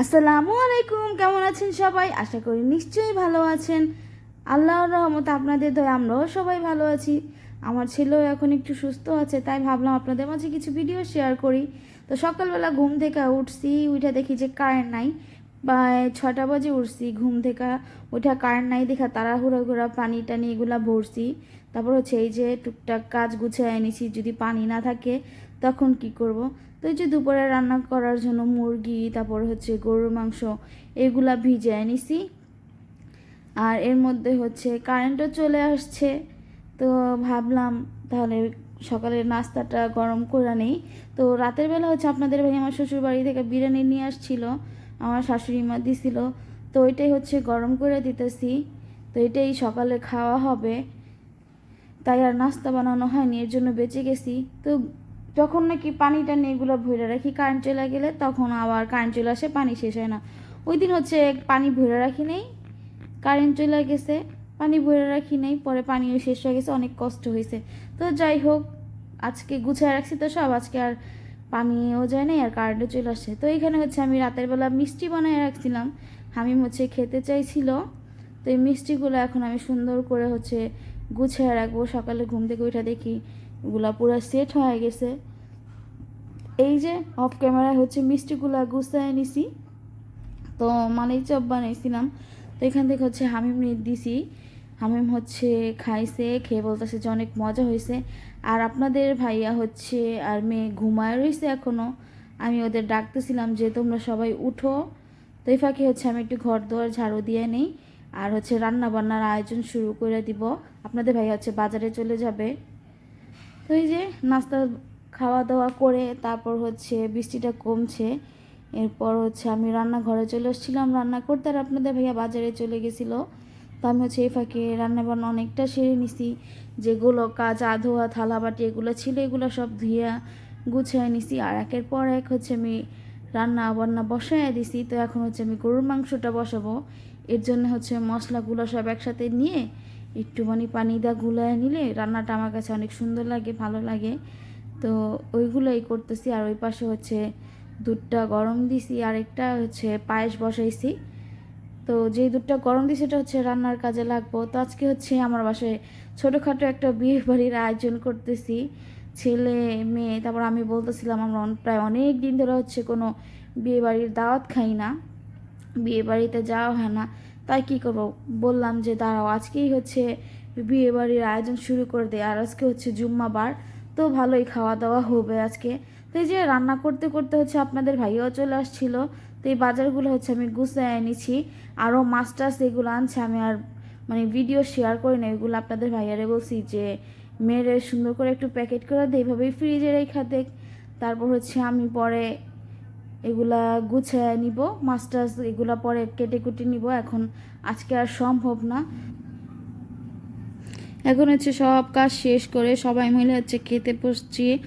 আসসালামু আলাইকুম, কেমন আছেন সবাই? আশা করি নিশ্চয়ই ভালো আছেন। আল্লাহর রহমত আপনাদের দয়া, আমরাও সবাই ভালো আছি। আমার ছেলেও এখন একটু সুস্থ আছে, তাই ভাবলাম আপনাদের মাঝে কিছু ভিডিও শেয়ার করি। তো সকালবেলা ঘুম থেকে উঠছি, উঠে দেখি যে কারেন্ট নাই। বা ছটা বাজে উঠছি, ঘুম থেকে ওইটা কারেন্ট নাই দেখা তাড়াহুড়া ঘোরা পানি টানি এগুলা ভরছি। তারপর হচ্ছে এই যে টুকটাক কাজ গুছিয়ে এনেছি, যদি পানি না থাকে তখন কি করব? তো এই যে দুপুরে রান্না করার জন্য মুরগি, তারপর হচ্ছে গরুর মাংস, এগুলা ভিজে এনেছি আর এর মধ্যে হচ্ছে কারেন্টও চলে আসছে। তো ভাবলাম তাহলে সকালের নাস্তাটা গরম করে নেই। তো রাতের বেলা হচ্ছে আপনাদের ভাই আমার শ্বশুর বাড়ি থেকে বিরিয়ানি নিয়ে আসছিল, আমার শাশুড়ি মা দিছিল। তো ওইটাই হচ্ছে গরম করে দিতেছি। তো এটাই সকালে খাওয়া হবে। তাই আর নাস্তা বানানো হয়নি, এর জন্য বেঁচে গেছি। তো যখন নাকি পানিটা টানি এগুলো ভরে রাখি কারেন্ট চলে গেলে তখন আবার কারেন্ট চলে আসে, পানি শেষ হয় না। ওই দিন হচ্ছে পানি ভরে রাখি নেই কারেন্ট চলে গেছে, পানি ভরে রাখি নেই, পরে পানিও শেষ হয়ে গেছে, অনেক কষ্ট হয়েছে। তো যাই হোক, আজকে গুছিয়ে রাখছি তো সব, আজকে আর পানিও যায় নাই, আর কারেন্টও চলে আসছে। তো এখানে হচ্ছে আমি রাতের বেলা মিষ্টি বানিয়ে রাখছিলাম, হামিম হচ্ছে খেতে চাইছিল। তো এই মিষ্টিগুলো এখন আমি সুন্দর করে হচ্ছে গুছিয়ে রাখব, সকালে ঘুম থেকে উঠে দেখি ওগুলা পুরো সেট হয়ে গেছে। এই যে অফ ক্যামেরায় হচ্ছে মিষ্টিগুলা গুছিয়ে নিছি। তো মালাই চপ বানাইছিলাম। তো এখান থেকে হচ্ছে হামিম নিয়ে দিছি। হামিম হচ্ছে খাইছে, খেয়ে বলতেছে যে অনেক মজা হয়েছে। আর আপনাদের ভাইয়া হচ্ছে আর মেয়ে ঘুমায় রয়েছে এখনও আমি ওদের ডাকতেছিলাম যে তোমরা সবাই উঠো। তো এই ফাঁকে হচ্ছে আমি একটু ঘর দুয়ার ঝাড়ু দিয়ে নেই। আর হচ্ছে রান্না বান্নার আয়োজন শুরু করে দিব। আপনাদের ভাইয়া হচ্ছে বাজারে চলে যাবে। তো এই যে নাস্তা খাওয়া দাওয়া করে তারপর হচ্ছে বৃষ্টিটা কমছে। এরপর হচ্ছে আমি রান্নাঘরে চলে এসেছিলাম রান্না করতে আর আপনাদের ভাইয়া বাজারে চলে গেছিল। তো আমি হচ্ছে এই ফাঁকে রান্না বান্না অনেকটা সেরে নিছি। যেগুলো কাজ আধোয়া থালা বাটি এগুলো ছিল, এগুলো সব ধুয়ে গুছিয়ে নিছি। আর একের পর এক হচ্ছে আমি রান্না বান্না বসায় দিছি। তো এখন হচ্ছে আমি গরুর মাংসটা বসাবো। এর জন্য হচ্ছে মশলাগুলো সব একসাথে নিয়ে একটুখানি পানি দা গুলায় নিলে রান্নাটা আমার কাছে অনেক সুন্দর লাগে, ভালো লাগে। তো ওইগুলোই করতেছি। আর ওই পাশে হচ্ছে দুধটা গরম দিছি, আর একটা হচ্ছে পায়েস বসাইছি। তো যেই দুধটা গরম দিই সেটা হচ্ছে রান্নার কাজে লাগবো। তো আজকে হচ্ছে আমার বাসায় ছোটোখাটো একটা বিয়ে বাড়ির আয়োজন করতেছি। ছেলে, মেয়ে, তারপর আমি বলতেছিলাম, আমরা প্রায় অনেক দিন ধরে হচ্ছে কোনো বিয়ে বাড়ির দাওয়াত খাই না। বিয়ে বাড়িতে যাওয়া হয় না। তাই কী করব? বললাম যে, দাঁড়াও, আজকেই হচ্ছে বিয়ে বাড়ির আয়োজন শুরু করে দেয় আর আজকে হচ্ছে জুম্মাবার। তো ভালোই খাওয়া দাওয়া হবে আজকে। তো এই যে রান্না করতে করতে হচ্ছে আপনাদের ভাইও চলে আসছিল। তো এই বাজারগুলো হচ্ছে আমি গুছিয়ে এনেছি। আরও টাছ এগুলো আনছে, আমি আর মানে ভিডিও শেয়ার করি না, এগুলো আপনাদের ভাইয়ারে বলছি যে মেয়েরে সুন্দর করে একটু প্যাকেট করে দেয় এইভাবেই ফ্রিজে রেখা দেখ। তারপর হচ্ছে আমি পরে এগুলা গুছিয়ে নিব টাছ এগুলা পরে কেটে কুটে নিব, এখন আজকে আর সম্ভব না। এখন হচ্ছে সব কাজ শেষ করে সবাই মিলে হচ্ছে খেতে বসছি।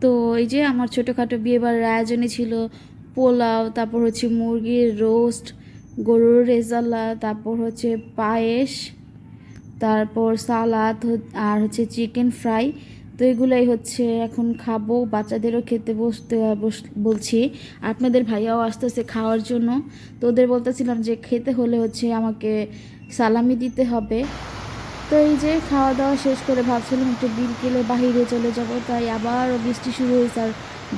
তো এই যে আমার ছোটোখাটো বিয়েবাড়ির আয়োজনে ছিল পোলাও, তারপর হচ্ছে মুরগির রোস্ট, গরুর রেজালা তারপর হচ্ছে পায়েস, তারপর সালাদ আর হচ্ছে চিকেন ফ্রাই। তো এগুলাই হচ্ছে এখন খাব, বাচ্চাদেরও খেতে বসতে, বস- বলছি। আপনাদের ভাইয়াও আসতেছে খাওয়ার জন্য। তো ওদের বলতেছিলাম যে খেতে হলে হচ্ছে আমাকে সালামি দিতে হবে। তো এই যে খাওয়া দাওয়া শেষ করে ভাবছিলাম একটু বিকেলে বাহিরে চলে যাব, তাই আবার বৃষ্টি শুরু হয়েছে আর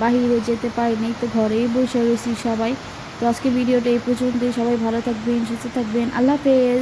বাহিরে যেতে পারিনি, তো ঘরেই বসে রয়েছি সবাই। তো আজকে ভিডিওটা এই পর্যন্তই, সবাই ভালো থাকবেন, সুস্থ থাকবেন, আল্লাহ হাফেজ।